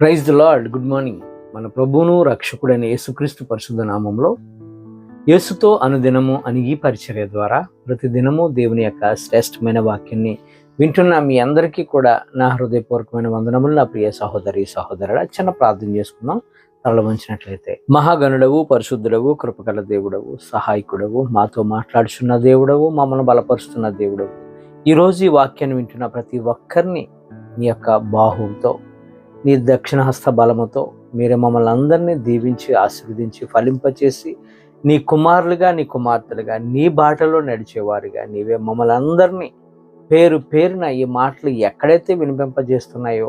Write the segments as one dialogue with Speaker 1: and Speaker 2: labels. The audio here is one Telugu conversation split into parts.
Speaker 1: Praise the lord good morning. మన ప్రభువును రక్షకుడైన యేసుక్రీస్తు పరిశుద్ధ నామంలో యేసుతో అనుదినము అని ఈ పరిచర్య ద్వారా ప్రతిదినము దేవుని యొక్క శ్రేష్టమైన వాక్యాన్ని వింటున్న మీ అందరికీ కూడా నా హృదయపూర్వకమైన వందనములు నా ప్రియ సహోదరి సహోదరుడ చిన్న ప్రార్థన చేసుకుందాం. తరలి వంచినట్లయితే మహాగణుడవు పరిశుద్ధుడవు కృపగల దేవుడవు సహాయకుడవు మాతో మాట్లాడుచున్న దేవుడవు మమ్మల్ని బలపరుస్తున్న దేవుడవు. ఈరోజు ఈ వాక్యాన్ని వింటున్న ప్రతి ఒక్కరిని నీ యొక్క బాహువుతో నీ దక్షిణ హస్త బలముతో మీరు మమ్మల్ని అందరినీ దీవించి ఆశీర్వదించి ఫలింపచేసి నీ కుమారులుగా నీ కుమార్తెలుగా నీ బాటలో నడిచేవారుగా నీవే మమ్మల్ని అందరినీ పేరు పేరున ఈ మాటలు ఎక్కడైతే వినిపింపజేస్తున్నాయో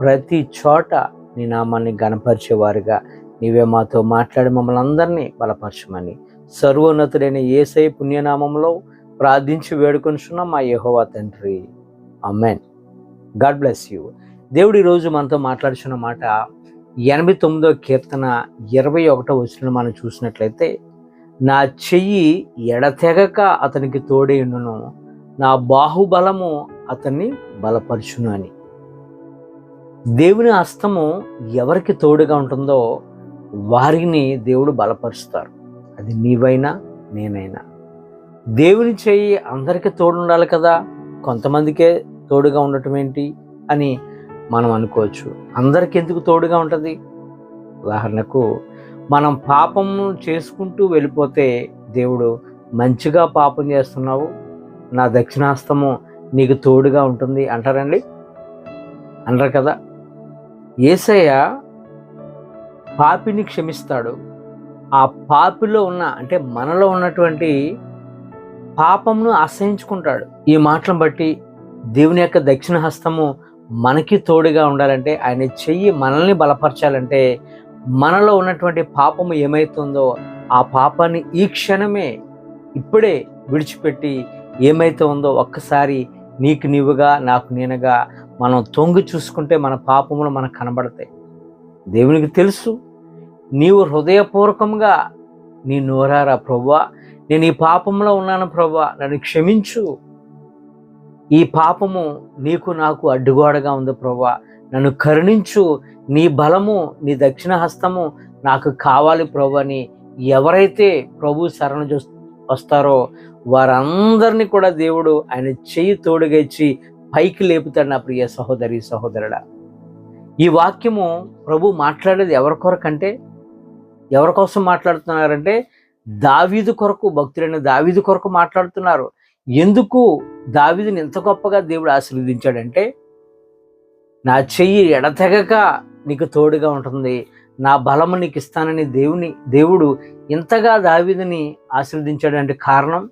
Speaker 1: ప్రతి చోట నీ నామాన్ని గణపరిచేవారుగా నీవే మాతో మాట్లాడి మమ్మల్ని అందరినీ బలపరచమని సర్వోన్నతుడైన ఏసై పుణ్యనామంలో ప్రార్థించి వేడుకొనిచున్న మా యహోవా తండ్రి. Amen God bless you. దేవుడు ఈరోజు మనతో మాట్లాడుచున్న మాట ఎనభై తొమ్మిదో కీర్తన ఇరవై ఒకటో వచ్చిన మనం చూసినట్లయితే నా చెయ్యి ఎడతెగక అతనికి తోడేయుండును నా బాహుబలము అతన్ని బలపరుచును అని. దేవుని హస్తము ఎవరికి తోడుగా ఉంటుందో వారిని దేవుడు బలపరుస్తారు. అది నీవైనా నేనైనా. దేవుని చెయ్యి అందరికీ తోడు ఉండాలి కదా కొంతమందికే తోడుగా ఉండటం ఏంటి అని మనం అనుకోవచ్చు. అందరికి ఎందుకు తోడుగా ఉంటుంది? ఉదాహరణకు మనం పాపం చేసుకుంటూ వెళ్ళిపోతే దేవుడు మంచిగా పాపం చేస్తున్నావు నా దక్షిణాస్తము నీకు తోడుగా ఉంటుంది అంటారండి? అంటారు కదా? ఏసయ్య పాపిని క్షమిస్తాడు. ఆ పాపిలో ఉన్న అంటే మనలో ఉన్నటువంటి పాపంను అసహించుకుంటాడు ఈ మాటలను బట్టి దేవుని యొక్క దక్షిణ హస్తము మనకి తోడుగా ఉండాలంటే ఆయన చెయ్యి మనల్ని బలపరచాలంటే మనలో ఉన్నటువంటి పాపము ఏమైతుందో ఆ పాపాన్ని ఈ క్షణమే ఇప్పుడే విడిచిపెట్టి ఏమైతే ఉందో ఒక్కసారి నీకు నీవుగా నాకు నేనుగా మనం తొంగి చూసుకుంటే మన పాపములు మనకు కనబడతాయి. దేవునికి తెలుసు నీవు హృదయపూర్వకంగా నీ నోరారా ప్రవ్వా నేను ఈ పాపంలో ఉన్నాను ప్రవ్వా నన్ను క్షమించు. ఈ పాపము నీకు నాకు అడ్డుగోడగా ఉంది ప్రభా. నన్ను కరుణించు. నీ బలము నీ దక్షిణ హస్తము నాకు కావాలి ప్రభు. అని ఎవరైతే ప్రభు శరణ చూ వస్తారో వారందరినీ కూడా దేవుడు ఆయన చెయ్యి తోడుగా ఇచ్చి పైకి లేపుతాడు నా ప్రియ సహోదరి సహోదరుడా. ఈ వాక్యము ప్రభు మాట్లాడేది ఎవరి కొరకంటే? ఎవరి కోసం మాట్లాడుతున్నారంటే? దావీదు కొరకు భక్తులైన దావీదు కొరకు మాట్లాడుతున్నారు. ఎందుకు దావిదిని ఎంత గొప్పగా దేవుడు ఆశీర్వదించాడంటే నా చెయ్యి ఎడతెగక నీకు తోడుగా ఉంటుంది నా బలము నీకు ఇస్తానని దేవుని దేవుడు ఇంతగా దావీదుని ఆశీర్వదించాడంటే కారణం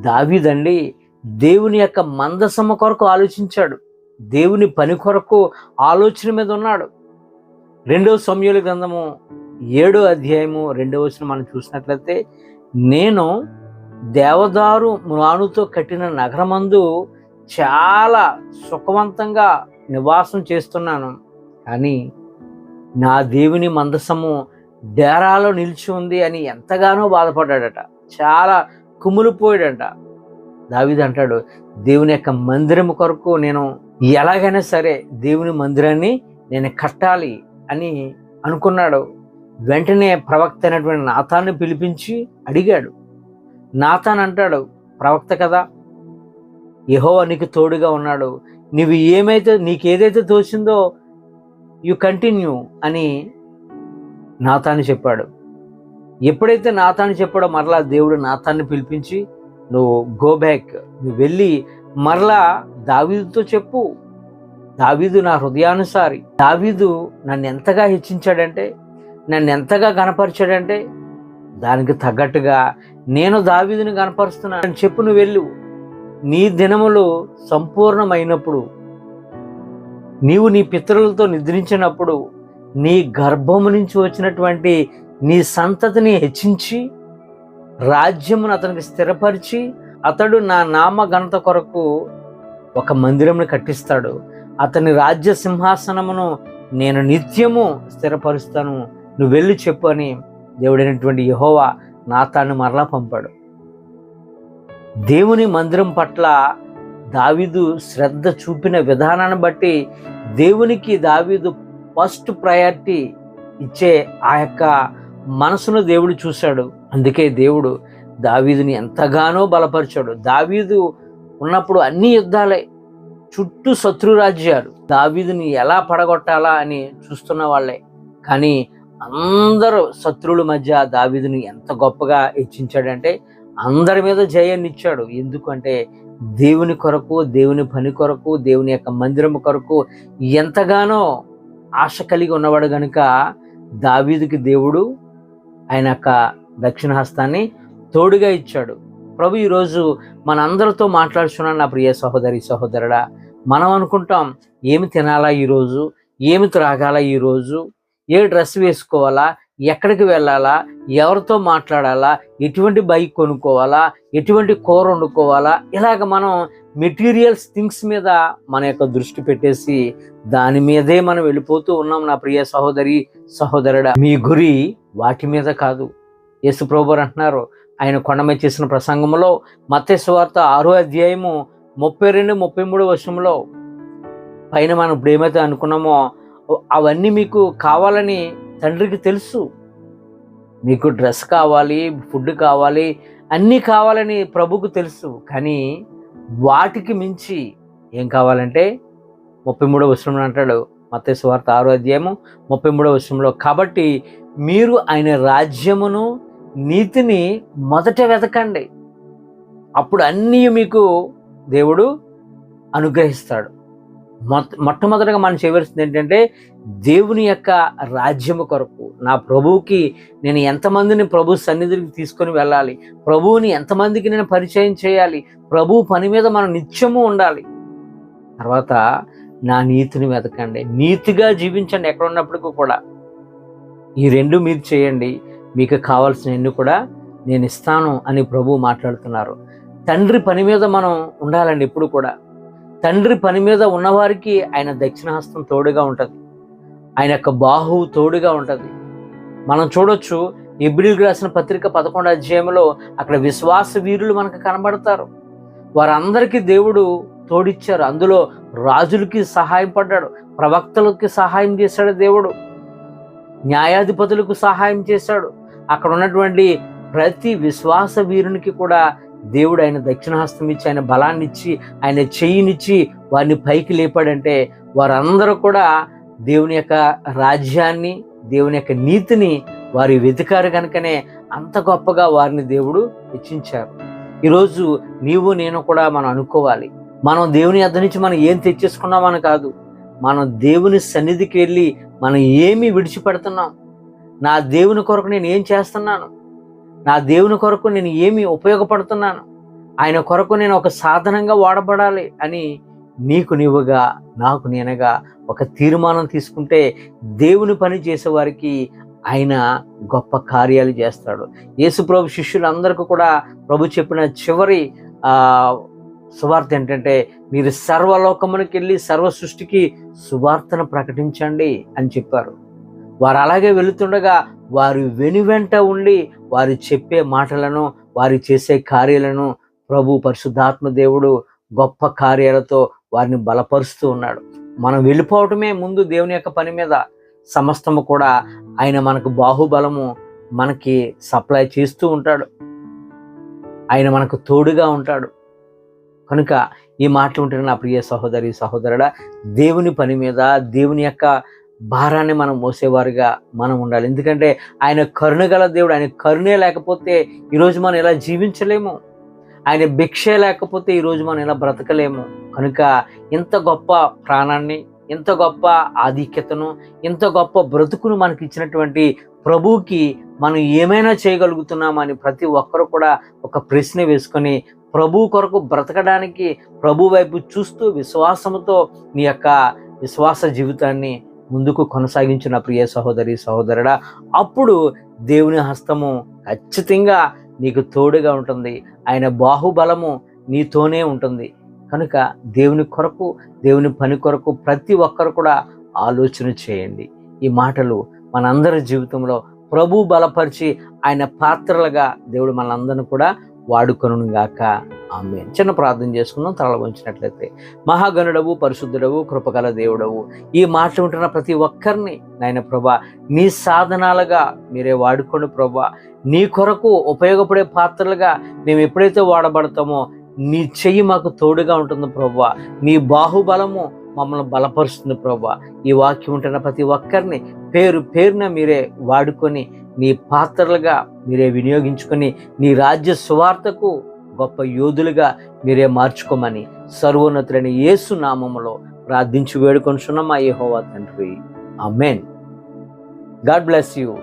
Speaker 1: దావీదండి దేవుని యొక్క మందసమ కొరకు ఆలోచించాడు దేవుని పని కొరకు ఆలోచన మీద ఉన్నాడు. రెండవ సమయాల గ్రంథము ఏడో అధ్యాయము రెండవ వచ్చిన మనం చూసినట్లయితే నేను దేవదారు మ్రానుతో కట్టిన నగరమందు చాలా సుఖవంతంగా నివాసం చేస్తున్నాను. కానీ నా దేవుని మందసము డేరాలో నిలిచి ఉంది అని ఎంతగానో బాధపడ్డాడట. చాలా కుమిలిపోయాడంట దావిది అంటాడు దేవుని యొక్క మందిరం కొరకు నేను ఎలాగైనా సరే దేవుని మందిరాన్ని నేను కట్టాలి అని అనుకున్నాడు. వెంటనే ప్రవక్త అయినటువంటి నాథాన్ని పిలిపించి అడిగాడు. నాతాన్ అంటాడు ప్రవక్త కదా. యహోవా నీకు తోడుగా ఉన్నాడు. నువ్వు ఏమైతే నీకు ఏదైతే తోచిందో యు కంటిన్యూ అని నాథాన్ని చెప్పాడు. ఎప్పుడైతే నాథాన్ని చెప్పాడో మరలా దేవుడు నాతాన్ని పిలిపించి నువ్వు గో బ్యాక్ నువ్వు వెళ్ళి మరలా దావీదుతో చెప్పు. దావీదు నా హృదయానుసారి దావీదు నన్ను ఎంతగా హెచ్చించాడంటే నన్ను ఎంతగా గనపరిచాడంటే దానికి తగ్గట్టుగా నేను దావీదుని కనపరుస్తున్నాను చెప్పు నువ్వు వెళ్ళు. నీ దినములు సంపూర్ణమైనప్పుడు నీవు నీ పితరులతో నిద్రించినప్పుడు నీ గర్భము నుంచి వచ్చినటువంటి నీ సంతతిని హెచ్చించి రాజ్యమును అతనికి స్థిరపరిచి అతడు నా నామ ఘనత కొరకు ఒక మందిరమును కట్టిస్తాడు. అతని రాజ్య సింహాసనమును నేను నిత్యము స్థిరపరుస్తాను. నువ్వు వెళ్ళి చెప్పు అని దేవుడైనటువంటి యహోవా నాతాన్ని మరలా పంపాడు. దేవుని మందిరం పట్ల దావీదు శ్రద్ధ చూపిన విధానాన్ని బట్టి దేవునికి దావీదు ఫస్ట్ ప్రయారిటీ ఇచ్చే ఆ యొక్క మనసును దేవుడు చూశాడు. అందుకే దేవుడు దావీదుని ఎంతగానో బలపరిచాడు. దావీదు ఉన్నప్పుడు అన్ని యుద్ధాలే చుట్టూ శత్రురాజ్యాలు దావీదుని ఎలా పడగొట్టాలా అని చూస్తున్న వాళ్ళే. కానీ అందరూ శత్రువుల మధ్య దావీదుని ఎంత గొప్పగా హెచ్చించాడంటే అందరి మీద జయాన్ని ఇచ్చాడు. ఎందుకంటే దేవుని కొరకు దేవుని పని కొరకు దేవుని యొక్క మందిరం కొరకు ఎంతగానో ఆశ కలిగి ఉన్నవాడు గనుక దావీదుకి దేవుడు ఆయన యొక్క దక్షిణ హస్తాన్ని తోడుగా ఇచ్చాడు. ప్రభు ఈరోజు మన అందరితో మాట్లాడుతున్నాను నా ప్రియ సహోదరి సహోదరుడా. మనం అనుకుంటాం ఏమి తినాలా ఈరోజు? ఏమి త్రాగాలా ఈరోజు? ఏ డ్రెస్ వేసుకోవాలా ఎక్కడికి వెళ్ళాలా ఎవరితో మాట్లాడాలా ఎటువంటి బైక్ కొనుక్కోవాలా ఎటువంటి కూర వండుకోవాలా ఇలాగ మనం మెటీరియల్స్ థింగ్స్ మీద మన యొక్క దృష్టి పెట్టేసి దాని మీదే మనం వెళ్ళిపోతూ ఉన్నాం నా ప్రియ సహోదరి సహోదరుడా. మీ గురి వాటి మీద కాదు. యేసు ప్రభు అంటున్నారు ఆయన కొండమే చేసిన ప్రసంగంలో మత్స్యవార్త ఆరో అధ్యాయము ముప్పై రెండు ముప్పై మూడు వర్షంలో పైన మనం ఇప్పుడు ఏమైతే అనుకున్నామో అవన్నీ మీకు కావాలని తండ్రికి తెలుసు. మీకు డ్రెస్ కావాలి ఫుడ్ కావాలి అన్నీ కావాలని ప్రభుకు తెలుసు. కానీ వాటికి మించి ఏం కావాలంటే ముప్పై మూడో వచనంలో అంటాడు మత్స్య వార్త ఆరో అధ్యాయము ముప్పై మూడో వర్షంలో కాబట్టి మీరు ఆయన రాజ్యమును నీతిని మొదట వెతకండి అప్పుడు అన్నీ మీకు దేవుడు అనుగ్రహిస్తాడు. మొట్టమొదటగా మనం చేయవలసింది ఏంటంటే దేవుని యొక్క రాజ్యము కొరకు నా ప్రభువుకి నేను ఎంతమందిని ప్రభు సన్నిధికి తీసుకొని వెళ్ళాలి ప్రభువుని ఎంతమందికి నేను పరిచయం చేయాలి ప్రభు పని మీద మనం నిత్యము ఉండాలి. తర్వాత నా నీతిని వెతకండి. నీతిగా జీవించండి ఎక్కడ ఉన్నప్పటికీ కూడా. ఈ రెండు మీరు చేయండి. మీకు కావాల్సిన ఎన్ని కూడా నేను ఇస్తాను అని ప్రభు మాట్లాడుతున్నారు. తండ్రి పని మీద మనం ఉండాలండి ఎప్పుడు కూడా. తండ్రి పని మీద ఉన్నవారికి ఆయన దక్షిణహస్తం తోడుగా ఉంటుంది. ఆయన యొక్క బాహువు తోడుగా ఉంటుంది. మనం చూడొచ్చు ఇబ్రిల్ రాసిన పత్రిక పదకొండు అధ్యాయంలో అక్కడ విశ్వాస వీరులు మనకు కనబడతారు. వారందరికీ దేవుడు తోడిచ్చారు. అందులో రాజులకి సహాయం పడ్డాడు. ప్రవక్తలకి సహాయం చేశాడు దేవుడు. న్యాయాధిపతులకు సహాయం చేశాడు. అక్కడ ఉన్నటువంటి ప్రతి విశ్వాస వీరునికి కూడా దేవుడు ఆయన దక్షిణహస్తం ఇచ్చి ఆయన బలాన్ని ఇచ్చి ఆయన చెయ్యినిచ్చి వారిని పైకి లేపాడంటే వారందరూ కూడా దేవుని యొక్క రాజ్యాన్ని దేవుని యొక్క నీతిని వారి వెతికారు కనుకనే అంత గొప్పగా వారిని దేవుడు హెచ్చించారు ఈరోజు నీవు నేను కూడా మనం అనుకోవాలి. మనం దేవుని అద్దె నుంచి మనం ఏం తెచ్చేసుకున్నామని కాదు. మనం దేవుని సన్నిధికి వెళ్ళి మనం ఏమి విడిచిపెడుతున్నాం? నా దేవుని కొరకు నేను ఏం చేస్తున్నాను? నా దేవుని కొరకు నేను ఏమి ఉపయోగపడుతున్నాను? ఆయన కొరకు నేను ఒక సాధనంగా వాడబడాలి అని నీకు నీవుగా నాకు నేనగా ఒక తీర్మానం తీసుకుంటే దేవుని పని చేసేవారికి ఆయన గొప్ప కార్యాలు చేస్తాడు. యేసు ప్రభు శిష్యులందరికీ కూడా ప్రభు చెప్పిన చివరి సువార్త ఏంటంటే మీరు సర్వలోకమునికి వెళ్ళి సర్వ సృష్టికి సువార్తను ప్రకటించండి అని చెప్పారు. వారు అలాగే వెళుతుండగా వారు వెనువెంట ఉండి వారు చెప్పే మాటలను వారు చేసే కార్యాలను ప్రభు పరిశుద్ధాత్మ దేవుడు గొప్ప కార్యాలతో వారిని బలపరుస్తూ ఉన్నాడు. మనం వెళ్ళిపోవటమే ముందు దేవుని యొక్క పని మీద సమస్తము కూడా ఆయన మనకు బాహుబలము మనకి సప్లై చేస్తూ ఉంటాడు. ఆయన మనకు తోడుగా ఉంటాడు. కనుక ఈ మాటలు ఉంటున్న నా ప్రియ సహోదరి సహోదరుడా దేవుని పని మీద దేవుని యొక్క భారాన్ని మనం మోసేవారుగా మనం ఉండాలి. ఎందుకంటే ఆయన కరుణ గల దేవుడు ఆయన కరుణే లేకపోతే ఈరోజు మనం ఎలా జీవించలేము? ఆయన భిక్షే లేకపోతే ఈరోజు మనం ఎలా బ్రతకలేము? కనుక ఇంత గొప్ప ప్రాణాన్ని ఇంత గొప్ప ఆధిక్యతను ఇంత గొప్ప బ్రతుకును మనకి ఇచ్చినటువంటి ప్రభువుకి మనం ఏమైనా చేయగలుగుతున్నామని ప్రతి ఒక్కరు కూడా ఒక ప్రశ్న వేసుకొని ప్రభు కొరకు బ్రతకడానికి ప్రభు వైపు చూస్తూ విశ్వాసంతో నీ యొక్క విశ్వాస జీవితాన్ని ముందుకు కొనసాగించిన ప్రియ సహోదరి సహోదరుడా అప్పుడు దేవుని హస్తము ఖచ్చితంగా నీకు తోడుగా ఉంటుంది. ఆయన బాహుబలము నీతోనే ఉంటుంది. కనుక దేవుని కొరకు దేవుని పని కొరకు ప్రతి ఒక్కరు కూడా ఆలోచన చేయండి. ఈ మాటలు మనందరి జీవితంలో ప్రభు బలపరిచి ఆయన పాత్రలుగా దేవుడు మనందరిని కూడా వాడుకొను గాక ఆమె చిన్న ప్రార్థన చేసుకుందాం తల వంచినట్లయితే. మహాగణుడవు పరిశుద్ధుడవు కృపగల దేవుడవు. ఈ మాటలు ఉంటున్న ప్రతి ఒక్కరిని నాయన ప్రభా నీ సాధనాలుగా మీరే వాడుకోండి ప్రభా. నీ కొరకు ఉపయోగపడే పాత్రలుగా మేము ఎప్పుడైతే వాడబడతామో నీ చెయ్యి మాకు తోడుగా ఉంటుంది ప్రభా. నీ బాహుబలము మమ్మల్ని బలపరుస్తుంది ప్రభా. ఈ వాక్యం ఉంటున్న ప్రతి ఒక్కరిని పేరు పేరున మీరే వాడుకొని నీ పాత్రలుగా మీరే వినియోగించుకొని నీ రాజ్య సువార్తకు గొప్ప యోధులుగా మీరే మార్చుకోమని సర్వోన్నతులైన యేసు నామములో ప్రార్థించి వేడుకొనుచున్నాం మా యహోవా తండ్రి. Amen God bless you.